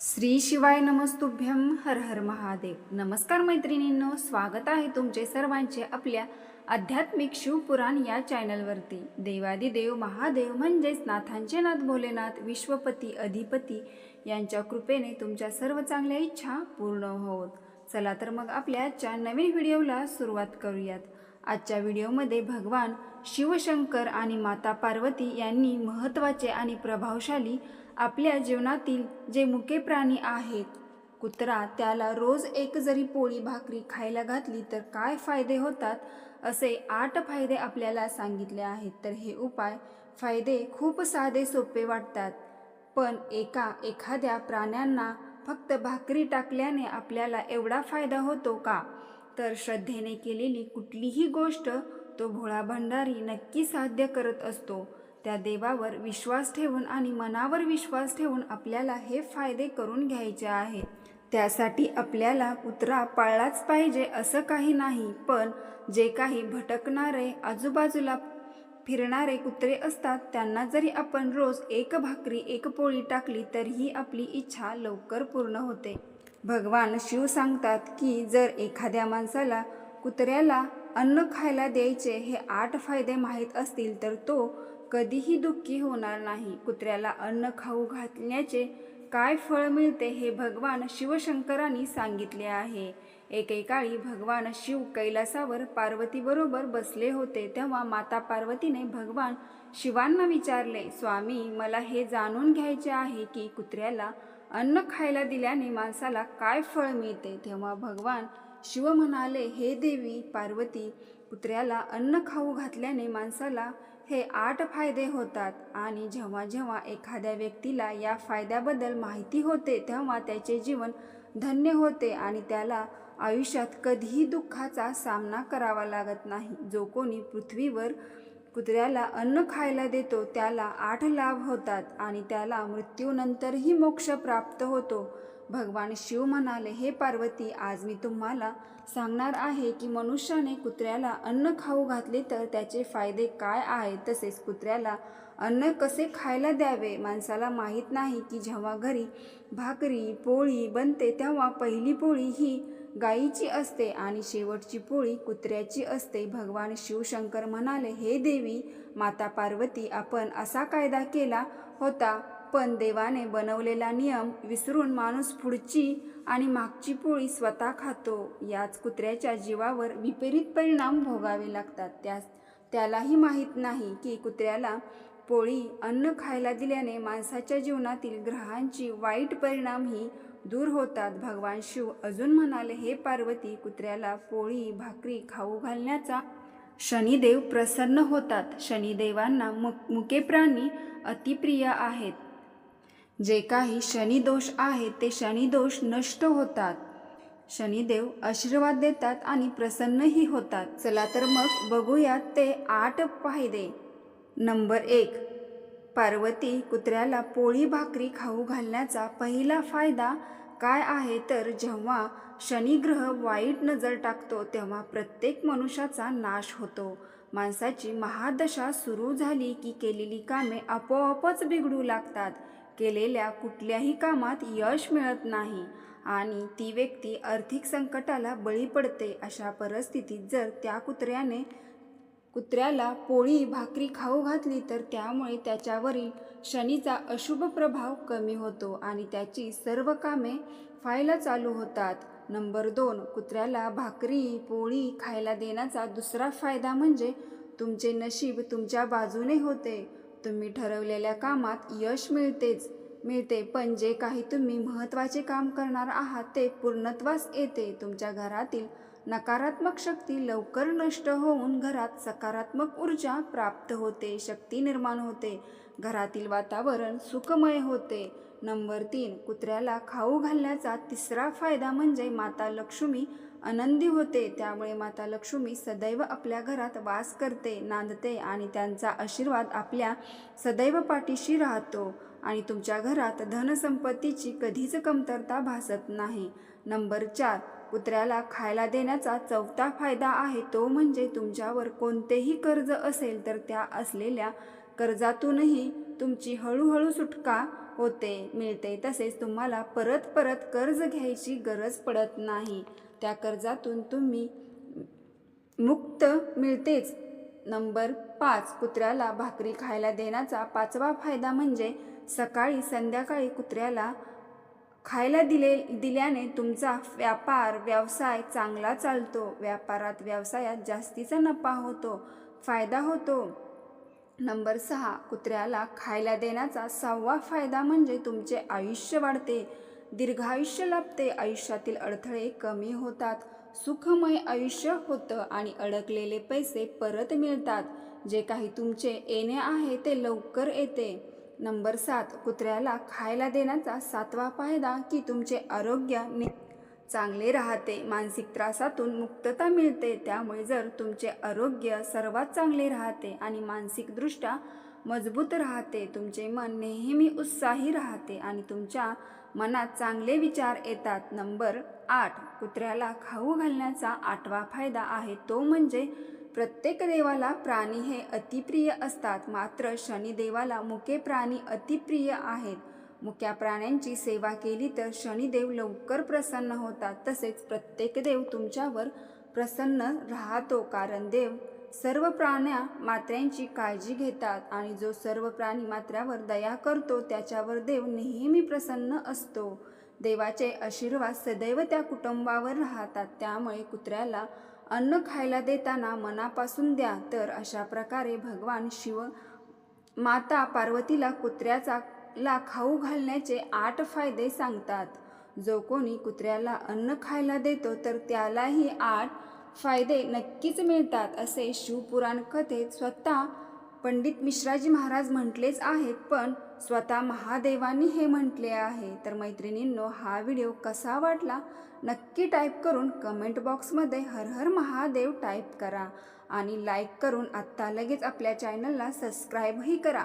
श्री शिवाय नमस्तुभ्यम हर हर महादेव. नमस्कार मैत्रिणींनो स्वागत आहे तुमचे सर्वांचे आपल्या आध्यात्मिक शिवपुराण या चॅनलवरती. देवादिदेव महादेव म्हणजेच नाथांचे नाथ भोलेनाथ विश्वपती अधिपती यांच्या कृपेने तुमच्या सर्व चांगल्या इच्छा पूर्ण होत. चला तर मग आपल्याच्या नवीन व्हिडिओला सुरुवात करूयात. आजच्या व्हिडिओमध्ये भगवान शिवशंकर आणि माता पार्वती यांनी महत्त्वाचे आणि प्रभावशाली आपल्या जीवनातील जे मुके प्राणी आहेत कुत्रा त्याला रोज एक जरी पोळी भाकरी खायला घातली तर काय फायदे होतात असे आठ फायदे आपल्याला सांगितले आहेत. तर हे उपाय फायदे खूप साधे सोपे वाटतात. पण एका एखाद्या प्राण्यांना फक्त भाकरी टाकल्याने आपल्याला एवढा फायदा होतो का? तर श्रद्धेने केलेली कुठलीही गोष्ट तो भोळा भंडारी नक्की साध्य करत असतो. त्या देवावर विश्वास ठेवून आणि मनावर विश्वास ठेवून आपल्याला हे फायदे करून घ्यायचे आहेत. त्यासाठी आपल्याला कुत्रा पाळलाच पाहिजे असं काही नाही पण जे काही भटकणारे आजूबाजूला फिरणारे कुत्रे असतात त्यांना जरी आपण रोज एक भाकरी एक पोळी टाकली तरीही आपली इच्छा लवकर पूर्ण होते. भगवान शिव सांगतात की जर एखाद्या माणसाला कुत्र्याला अन्न खायला द्यायचे हे आठ फायदे माहीत असतील तर तो कधीही दुःखी होणार नाही. कुत्र्याला अन्न खाऊ घातल्याचे काय फळ मिळते हे भगवान शिवशंकरांनी सांगितले आहे. एकेकाळी भगवान शिव कैलासावर पार्वतीबरोबर बसले होते तेव्हा माता पार्वतीने भगवान शिवांना विचारले स्वामी मला हे जाणून घ्यायचे आहे की कुत्र्याला अन्न खायला दिल्याने माणसाला काय फळ मिळते तेव्हा भगवान शिव म्हणाले हे देवी पार्वती कुत्र्याला अन्न खाऊ घातल्याने माणसाला हे आठ फायदे होतात आणि जेव्हा जेव्हा एखाद्या व्यक्तीला या फायद्याबद्दल माहिती होते तेव्हा त्याचे जीवन धन्य होते आणि त्याला आयुष्यात कधीही दुःखाचा सामना करावा लागत नाही. जो कोणी पृथ्वीवर कुत्र्याला अन्न खायला देतो त्याला आठ लाभ होतात आणि त्याला मृत्यूनंतरही मोक्ष प्राप्त होतो. भगवान शिव म्हणाले हे पार्वती आज मी तुम्हाला सांगणार आहे की मनुष्याने कुत्र्याला अन्न खाऊ घातले तर त्याचे फायदे काय आहेत? तसेच कुत्र्याला अन्न कसे खायला द्यावे? माणसाला माहीत नाही की जेव्हा घरी भाकरी पोळी बनते तेव्हा पहिली पोळी ही गायीची असते आणि शेवटची पोळी कुत्र्याची असते. भगवान शिवशंकर म्हणाले हे देवी माता पार्वती आपण असा कायदा केला होता पण देवाने बनवलेला नियम विसरून माणूस पुढची आणि मागची पोळी स्वतः खातो. याच कुत्र्याच्या जीवावर विपरीत परिणाम भोगावे लागतात. त्यास त्यालाही माहीत नाही की कुत्र्याला पोळी अन्न खायला दिल्याने माणसाच्या जीवनातील ग्रहांची वाईट परिणामही दूर होतात. भगवान शिव अजून म्हणाले हे पार्वती कुत्र्याला पोळी भाकरी खाऊ घालण्याचा शनिदेव प्रसन्न होतात. शनिदेवांना मु मुके प्राणी अतिप्रिय आहेत. जे काही शनिदोष आहेत ते शनिदोष नष्ट होतात. शनिदेव आशीर्वाद देतात आणि प्रसन्नही होतात. चला तर मग बघूयात ते आठ फायदे. नंबर एक. पार्वती कुत्र्याला पोळी भाकरी खाऊ घालण्याचा पहिला फायदा काय आहे? तर जेव्हा शनिग्रह वाईट नजर टाकतो तेव्हा प्रत्येक मनुष्याचा नाश होतो. माणसाची महादशा सुरू झाली की केलेली कामे आपोआपच बिघडू लागतात. केलेल्या कुठल्याही कामात यश मिळत नाही आणि ती व्यक्ती आर्थिक संकटाला बळी पडते अशा परिस्थितीत जर त्या कुत्र्याने कुत्र्याला पोळी भाकरी खाऊ घातली तर त्यामुळे त्याच्यावरील शनीचा अशुभ प्रभाव कमी होतो आणि त्याची सर्व कामे व्हायला चालू होतात. नंबर दोन कुत्र्याला भाकरी पोळी खायला देण्याचा दुसरा फायदा म्हणजे तुमचे नशीब तुमच्या बाजूने होते. तुम्ही ठरवलेल्या कामात यश मिळतेच मिळते. पण जे काही तुम्ही महत्त्वाचे काम करणार आहात ते पूर्णत्वास येते. तुमच्या घरातील नकारात्मक शक्ती लवकर नष्ट होऊन घरात सकारात्मक ऊर्जा प्राप्त होते शक्ती निर्माण होते. घरातील वातावरण सुखमय होते. नंबर तीन कुत्र्याला खाऊ घालण्याचा तिसरा फायदा म्हणजे माता लक्ष्मी आनंदी होते. त्यामुळे माता लक्ष्मी सदैव आपल्या घरात वास करते नांदते आणि त्यांचा आशीर्वाद आपल्या सदैव पाठीशी राहतो. आणि तुमच्या घरात धनसंपत्तीची कधीच कमतरता भासत नाही. नंबर चार कुत्र्याला खायला देण्याचा चौथा फायदा आहे तो म्हणजे तुमच्यावर कोणतेही कर्ज असेल तर त्या असलेल्या कर्जातूनही तुमची हळूहळू सुटका होते मिळते. तसेच तुम्हाला परत परत कर्ज घ्यायची गरज पडत नाही. त्या कर्जातून तुम्ही मुक्त मिळतेच. नंबर पाच कुत्र्याला भाकरी खायला देण्याचा पाचवा फायदा म्हणजे सकाळी संध्याकाळी कुत्र्याला खायला दिले दिल्याने तुमचा व्यापार व्यवसाय चांगला चालतो. व्यापारात व्यवसायात जास्तीचा नफा होतो फायदा होतो. नंबर सहा कुत्र्याला खायला देण्याचा सहावा फायदा म्हणजे तुमचे आयुष्य वाढते. दीर्घायुष्य लाभते आयुष्यातील अडथळे कमी होतात. सुखमय आयुष्य होतं आणि अडकलेले पैसे परत मिळतात. जे काही तुमचे येणे आहे ते लवकर येते. नंबर सात कुत्र्याला खायला देण्याचा सातवा फायदा की तुमचे आरोग्य नि चांगले राहते मानसिक त्रासातून मुक्तता मिळते. त्यामुळे जर तुमचे आरोग्य सर्वात चांगले राहते आणि मानसिकदृष्ट्या मजबूत राहते तुमचे मन नेहमी उत्साही राहते आणि तुमच्या मनात चांगले विचार येतात. नंबर आठ कुत्र्याला खाऊ घालण्याचा आठवा फायदा आहे. तो म्हणजे प्रत्येक देवाला प्राणी हे अतिप्रिय असतात. मात्र शनिदेवाला मुके प्राणी अतिप्रिय आहेत. मुक्या प्राण्यांची सेवा केली तर शनिदेव लवकर प्रसन्न होतात. तसेच प्रत्येक देव तुमच्यावर प्रसन्न राहतो कारण देव सर्व प्राण्या मात्र्यांची काळजी घेतात आणि जो सर्व प्राणी मात्र्यावर दया करतो त्याच्यावर देव नेहमी प्रसन्न असतो. देवाचे आशीर्वाद सदैव त्या कुटुंबावर राहतात. त्यामुळे कुत्र्याला अन्न खायला देताना मनापासून द्या. तर अशा प्रकारे भगवान शिव माता पार्वतीला कुत्र्याचा ला खाऊ घालण्याचे आठ फायदे सांगतात. जो कोणी कुत्र्याला अन्न खायला देतो तर त्यालाही आठ फायदे नक्कीच मिळतात असे शिवपुराण कथेत स्वतः पंडित मिश्राजी महाराज म्हटलेच आहेत. पण स्वतः महादेवांनी हे म्हटले आहे. तर मैत्रिणींनो हा व्हिडिओ कसा वाटला? नक्की टाईप करून कमेंट बॉक्समध्ये हर हर महादेव टाईप करा आणि लाईक करून आत्ता लगेच आपल्या चॅनलला सबस्क्राईबही करा.